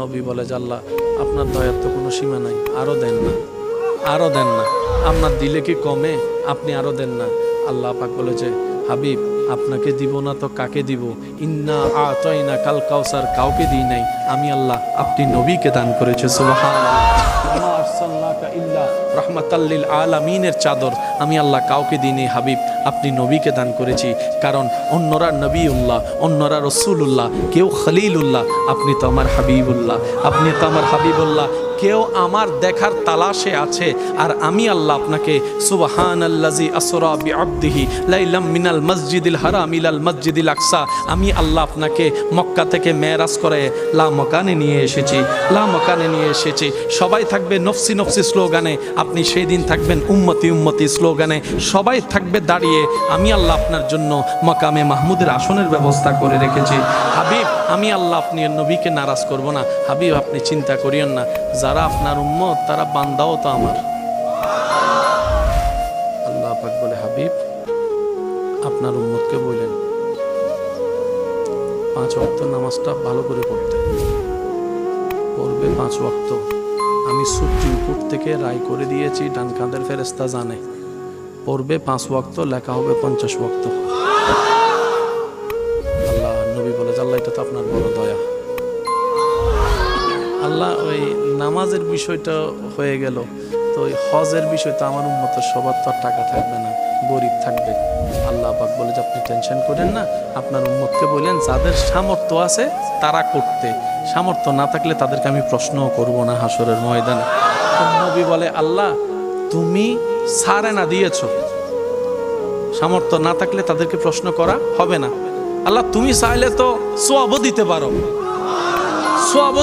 নবী বলে আল্লাহ, আপনার দয়ার তো কোনো সীমা নাই আরও দেন না আরও দেন না। আপনার দিলে কি কমে? আপনি আরও দেন না। আল্লাহ পাক বলে যে, হাবিব, আপনাকে দিব না তো কাকে দিব? ইন্না আতয়না কাল কাউসার, কাউকে দিই নাই। আমি আল্লাহ, আপনি নবীকে দান করেছে রহমাতাল্লিল আলামিনের চাদর। আমি আল্লাহ কাউকে দিইনি হাবিব। আপনি নবীকে দান করেছি। কারণ অন্যরা নবীউল্লাহ, অন্যরা রসুল্লাহ কেউ খলিলুল্লাহ, আপনি তো আমার হাবিবুল্লাহ। আপনি তো আমার হাবিবুল্লাহ। কেউ আমার দেখার তালাশে আছে। আর আমি আল্লাহ আপনাকে সুবহান আল্লাজি আসরা বি আবদিহি লাইলাম মিনাল মসজিদিল হারাম ইলাল মসজিদিল আকসা। আমি আল্লাহ আপনাকে মক্কা থেকে মেরাজ করে লা মকানে নিয়ে এসেছি। লা মকানে নিয়ে এসেছি। সবাই থাকবে নফসি নফসি স্লোগানে। আপনি সেই দিন থাকবেন উম্মতি উম্মতি স্লোগানে। সবাই থাকবে দাঁড়িয়ে আমি আল্লাহ আপনার জন্য মকামে মাহমুদের আসনের ব্যবস্থা করে রেখেছি। হাবিব, আমি আল্লাহ আপনি নবীকে নারাজ করব না। হাবিব, আপনি চিন্তা করিয়েন না। যারা আপনার উম্মত, তারা বান্দাও তো আমার। আল্লাহ পাক বলে, হাবিব, আপনার উম্মতকে বললেন পাঁচ ওয়াক্ত নামাজটা ভালো করে পড়তে। পড়বে পাঁচ ওয়াক্ত। আমি সুপ্রিম কোর্ট থেকে রায় করে দিয়েছি ডান কাঁধের ফেরেস্তা জানে। পড়বে পাঁচ ওয়াক্ত, লেখা হবে পঞ্চাশ ওয়াক্ত। আল্লাহ, নবী বলে আল্লাহ, এটা তো আপনার বড় দয়া। আল্লাহ, ওই নামাজের বিষয়টা হয়ে গেল। তো ওই হজের বিষয় তো আমার উন্মত সবার তো আর টাকা থাকবে না, গরিব থাকবে। আল্লাহ পাক বলে যে আপনি টেনশন করেন না, আপনার উম্মতকে বললেন, যাদের সামর্থ্য আছে, তারা করতে। সামর্থ্য না থাকলে তাদেরকে আমি প্রশ্নও করব না হাসরের ময়দানে। নবী বলে, আল্লাহ তুমি সারে না দিয়েছ। সামর্থ্য না থাকলে তাদেরকে প্রশ্ন করা হবে না। আল্লাহ তুমি চাইলে তো সোয়াবও দিতে পারো। সোয়াবও